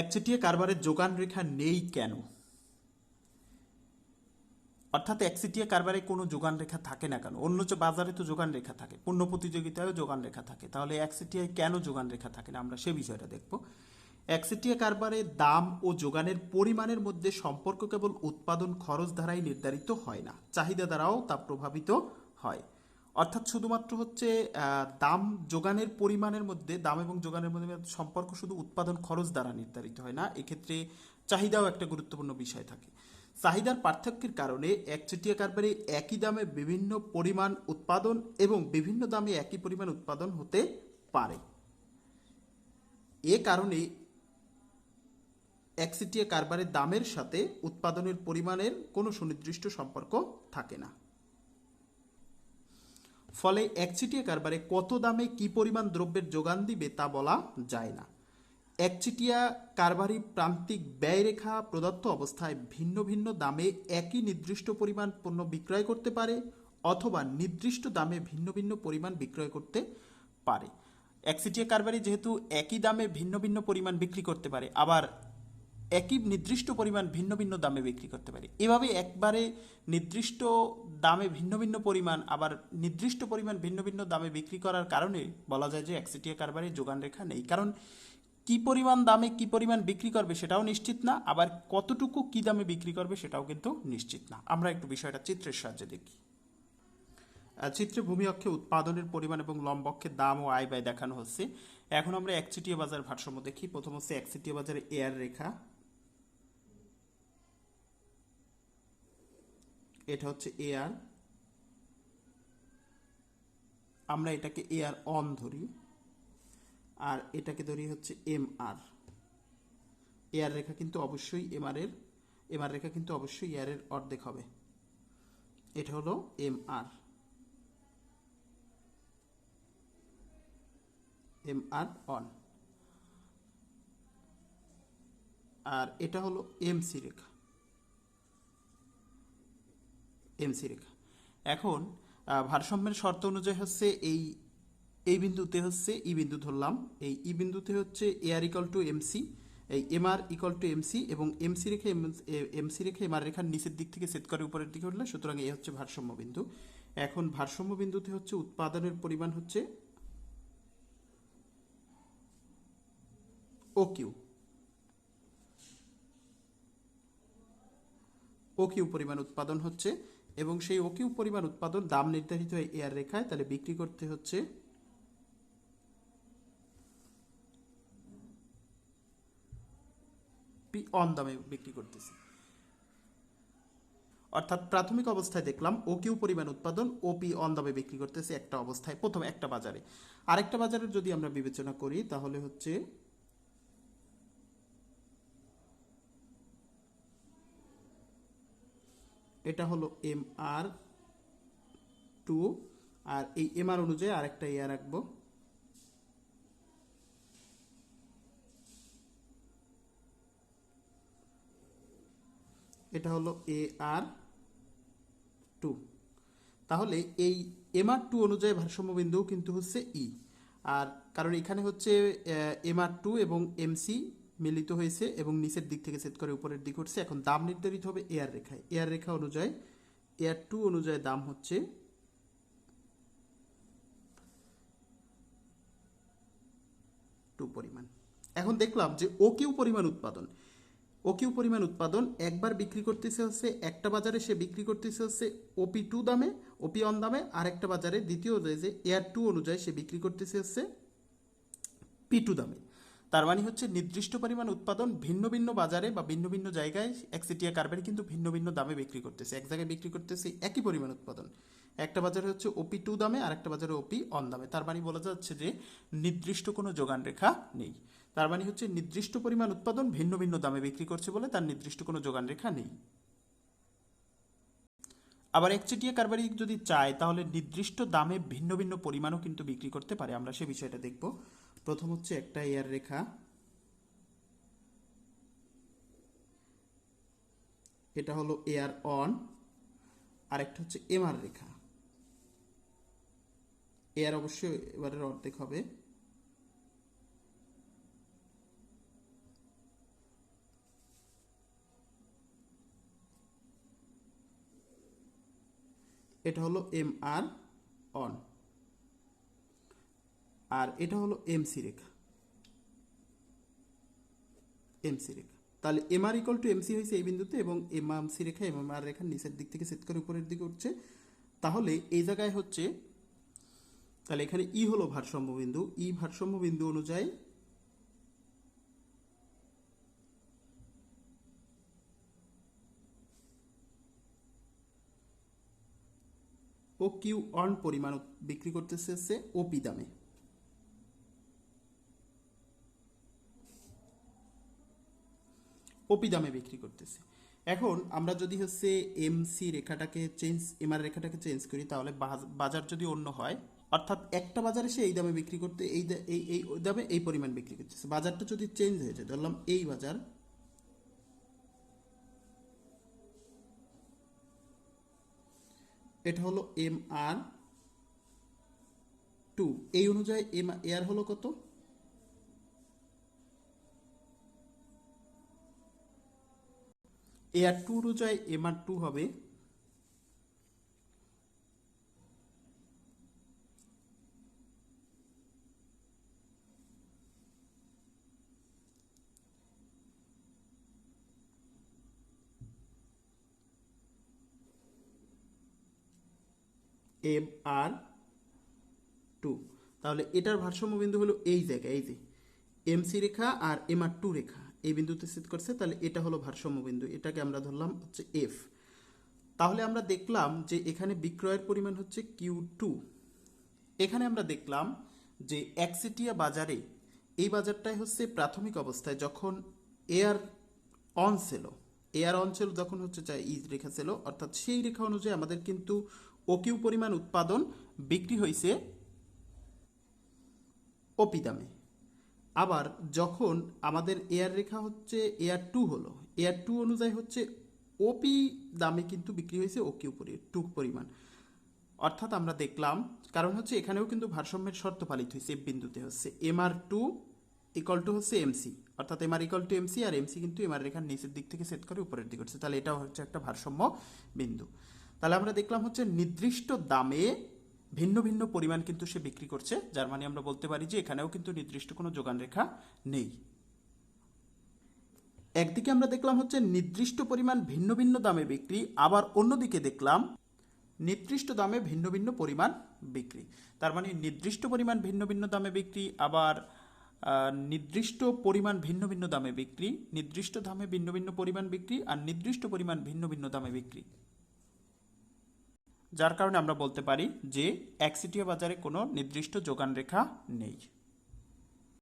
একচেটিয়া কারবারের যোগান রেখা নেই কেন? অর্থাৎ একচেটিয়া কারবারে কোনো যোগান রেখা থাকে না কেন? অন্য বাজারে তো যোগান রেখা থাকে, পণ্য প্রতিযোগিতায়ও যোগান রেখা থাকে। তাহলে একচেটিয়ায় কেন যোগান রেখা থাকে না? আমরা সে বিষয়টা দেখব। একচেটিয়া কারবারে দাম ও যোগানের পরিমাণের মধ্যে সম্পর্ক কেবল উৎপাদন খরচ দ্বারাই নির্ধারিত হয় না, চাহিদা দ্বারাও তা প্রভাবিত হয়। অর্থাৎ শুধুমাত্র হচ্ছে দাম যোগানের পরিমাণের মধ্যে, দাম এবং যোগানের মধ্যে সম্পর্ক শুধু উৎপাদন খরচ দ্বারা নির্ধারিত হয় না, এক্ষেত্রে চাহিদাও একটা গুরুত্বপূর্ণ বিষয় থাকে। চাহিদার পার্থক্যের কারণে একচেটিয়া কারবারে একই দামে বিভিন্ন পরিমাণ উৎপাদন এবং বিভিন্ন দামে একই পরিমাণ উৎপাদন হতে পারে। এ কারণে একচেটিয়া কারবারের দামের সাথে উৎপাদনের পরিমাণের কোনো সুনির্দিষ্ট সম্পর্ক থাকে না। ফলে একচিটিয়া কারবারে কত দামে কি পরিমাণ দ্রব্যের যোগান দিবে তা বলা যায় না। একচিটিয়া কারবারি প্রান্তিক ব্যয়রেখা প্রদত্ত অবস্থায় ভিন্ন ভিন্ন দামে একই নির্দিষ্ট পরিমাণ পণ্য বিক্রয় করতে পারে অথবা নির্দিষ্ট দামে ভিন্ন ভিন্ন পরিমাণ বিক্রয় করতে পারে। একচিটিয়া কারবারি যেহেতু একই দামে ভিন্ন ভিন্ন পরিমাণ বিক্রি করতে পারে, আবার একই নির্দিষ্ট পরিমাণ ভিন্ন ভিন্ন দামে বিক্রি করতে পারি। এভাবে একবারে নির্দিষ্ট দামে ভিন্ন ভিন্ন পরিমাণ, আবার নির্দিষ্ট পরিমাণ ভিন্ন ভিন্ন দামে বিক্রি করার কারণে বলা যায় যে একচেটিয়া কারবারে যোগান রেখা নেই। কারণ কি পরিমাণ দামে কি পরিমাণ বিক্রি করবে সেটাও নিশ্চিত না, আবার কতটুকু কি দামে বিক্রি করবে সেটাও কিন্তু নিশ্চিত না। আমরা একটু বিষয়টা চিত্রের সাহায্যে দেখি। চিত্রে ভূমি অক্ষে উৎপাদনের পরিমাণ এবং লম্ব অক্ষে দাম ও আয় ব্যয় দেখানো হচ্ছে। এখন আমরা একচিটিয়া বাজার ভারসাম্য দেখি। প্রথম হচ্ছে একচিটিয়া বাজারে এয়ার রেখা। এটা হচ্ছে এয়ার। আমরা এটাকে এয়ার অন ধরি। আর এটাকে ধরি হচ্ছে এম আর এয়ার রেখা কিন্তু অবশ্যই এমআর এর এমআর রেখা কিন্তু অবশ্যই এয়ারের অর্ধেক হবে। এটা হলো M R M R one. আর এটা হলো এমসি রেখা। এমসি রেখা। এখন ভারসাম্যের শর্ত অনুযায়ী হচ্ছে এই এই বিন্দুতে হচ্ছে ই বিন্দু ধরলাম। এই ই বিন্দুতে হচ্ছে এআর ইকাল টু এমসি এই M R equal to MC এবং এমসি রেখে এমসি রেখে এম আর রেখার নিচের দিক থেকে সেট করে উপরের দিকে উঠলে সুতরাং এই হচ্ছে ভারসাম্য বিন্দু। এখন ভারসাম্য বিন্দুতে হচ্ছে উৎপাদনের পরিমাণ হচ্ছে ও কিউ ও কিউ পরিমাণ উৎপাদন হচ্ছে এবং সেই ও কিউ পরিমাণ উৎপাদন দাম নির্ধারিত হয় এয়ার রেখায়, তাহলে বিক্রি করতে হচ্ছে অন দামে বিক্রি করতেছি। অর্থাৎ প্রাথমিক অবস্থায় দেখলাম ও কিউ পরিমাণ উৎপাদন ও পি অন দামে বিক্রি করতেছে একটা অবস্থায়, প্রথম একটা বাজারে। আরেকটা বাজারের যদি আমরা বিবেচনা করি, তাহলে হচ্ছে এটা হলো এম আর টু আর এই এম আর অনুযায়ী আরেকটা ইয়ার রাখব। এটা হলো এ আর টু তাহলে এই এম আর টু অনুযায়ী ভারসাম্য বিন্দু কিন্তু হচ্ছে ই আর কারণ এখানে হচ্ছে এম আর টু এবং এমসি মিলিত হয়েছে এবং নিচের দিক থেকে সেট করে উপরের দিক উঠছে এখন দাম নির্ধারিত হবে এয়ার রেখায়। এয়ার রেখা অনুযায়ী এয়ার টু অনুযায়ী দাম হচ্ছে টু পরিমাণ। এখন দেখলাম যে ও পরিমাণ উৎপাদন। ও পরিমাণ উৎপাদন একবার বিক্রি করতেছে হচ্ছে, একটা বাজারে সে বিক্রি করতেছে হচ্ছে ওপি টু দামে ওপি অন দামে আর একটা বাজারে দ্বিতীয় যে এয়ার টু অনুযায়ী সে বিক্রি করতেছে হচ্ছে পি টু দামে। তার মানে হচ্ছে নির্দিষ্ট পরিমাণ উৎপাদন ভিন্ন ভিন্ন বাজারে বা ভিন্ন ভিন্ন জায়গায় একচেটিয়া কারবারি কিন্তু ভিন্ন ভিন্ন দামে বিক্রি করতেছে। এক জায়গায় বিক্রি করতেছে একই পরিমাণ উৎপাদন। একটা বাজারে হচ্ছে ওপি টু দামে, আর একটা বাজারে ওপি অন দামে। তার মানে বলা যাচ্ছে যে নির্দিষ্ট কোনো যোগান রেখা নেই। তার মানে হচ্ছে নির্দিষ্ট পরিমাণ উৎপাদন ভিন্ন ভিন্ন দামে বিক্রি করছে বলে তার নির্দিষ্ট কোনো যোগান রেখা নেই। আবার একচেটিয়া কারবারি যদি চায়, তাহলে নির্দিষ্ট দামে ভিন্ন ভিন্ন পরিমাণও কিন্তু বিক্রি করতে পারে। আমরা সে বিষয়টা দেখব। প্রথম হচ্ছে একটা এয়ার রেখা। এটা হলো এয়ার অন আর একটা হচ্ছে এমআর রেখা। এয়ার অবশ্যই এবারের অর্ধেক হবে। এটা হলো এম আর অন আর এটা হলো এমসি রেখা। এমসি রেখা। তাহলে এমআর ইকল টু এমসি হয়েছে এই বিন্দুতে এবং এম সি রেখা এম আর রেখার নিচের দিক থেকে সেট করে উপরের দিকে উঠছে। তাহলে এই জায়গায় হচ্ছে, তাহলে এখানে ই হলো ভারসাম্য বিন্দু। ই ভারসাম্য বিন্দু অনুযায়ী ও কিউ অন পরিমাণ বিক্রি করতেছে ওপি দামে। ওপি দামে বিক্রি করতেছে। এখন আমরা যদি হচ্ছে এমসি রেখাটাকে চেঞ্জ এমআর রেখাটাকে চেঞ্জ করি, তাহলে বাজ- বাজার যদি অন্য হয়, অর্থাৎ একটা বাজারে সে এই দামে বিক্রি করতে, এই এই এই দামে এই পরিমাণ বিক্রি করতেছে। বাজারটা যদি চেঞ্জ হয়ে যায়, ধরলাম এই বাজার, এটা হলো এম আর টু এই অনুযায়ী এম এয়ার হলো কত? এয়ার টু অনুযায়ী এম আর টু হবে। এম আর টু তাহলে এটার ভারসাম্য বিন্দু হলো এই জায়গায়, এই যে এমসি রেখা আর এম আর টু রেখা। এই বিন্দুতে স্থিত করছে, তাহলে এটা হলো ভারসাম্য বিন্দু, এটাকে আমরা ধরলাম হচ্ছে এফ তাহলে আমরা দেখলাম যে এখানে বিক্রয়ের পরিমাণ হচ্ছে কিউ টু এখানে আমরা দেখলাম যে একসিটিয়া বাজারে এই বাজারটাই হচ্ছে প্রাথমিক অবস্থায় যখন এয়ার অন ছিল। এয়ার অন ছিল যখন হচ্ছে চাই ইজ রেখা ছিল, অর্থাৎ সেই রেখা অনুযায়ী আমাদের কিন্তু ওকিউ পরিমাণ উৎপাদন বিক্রি হয়েছে ওপি দামে। আবার যখন আমাদের এয়ার রেখা হচ্ছে এয়ার টু হলো, এয়ার টু অনুযায়ী হচ্ছে ওপি দামে কিন্তু বিক্রি হয়েছে ওকিউ পরি, টু পরিমাণ। অর্থাৎ আমরা দেখলাম, কারণ হচ্ছে এখানেও কিন্তু ভারসাম্যের শর্ত পালিত হয়েছে এই বিন্দুতে হচ্ছে M R to equal to হচ্ছে এমসি অর্থাৎ M R equal to MC R MC কিন্তু এম আর রেখার নিচের দিক থেকে সেট করে উপরের দিকে হচ্ছে তাহলে এটাও হচ্ছে একটা ভারসাম্য বিন্দু। তাহলে আমরা দেখলাম হচ্ছে নির্দিষ্ট দামে ভিন্ন ভিন্ন পরিমাণ কিন্তু সে বিক্রি করছে, যার মানে আমরা বলতে পারি যে এখানেও কিন্তু নির্দিষ্ট কোনো যোগান রেখা নেই। একদিকে আমরা দেখলাম হচ্ছে নির্দিষ্ট পরিমাণ ভিন্ন ভিন্ন দামে বিক্রি, আবার অন্যদিকে দেখলাম নির্দিষ্ট দামে ভিন্ন ভিন্ন পরিমাণ বিক্রি। তার মানে নির্দিষ্ট পরিমাণ ভিন্ন ভিন্ন দামে বিক্রি, আবার নির্দিষ্ট পরিমাণ ভিন্ন ভিন্ন দামে বিক্রি, নির্দিষ্ট দামে ভিন্ন ভিন্ন পরিমাণ বিক্রি, আর নির্দিষ্ট পরিমাণ ভিন্ন ভিন্ন দামে বিক্রি। যার কারণে আমরা বলতে পারি যে একসিটিয়া বাজারে কোনো নির্দিষ্ট যোগান রেখা নেই।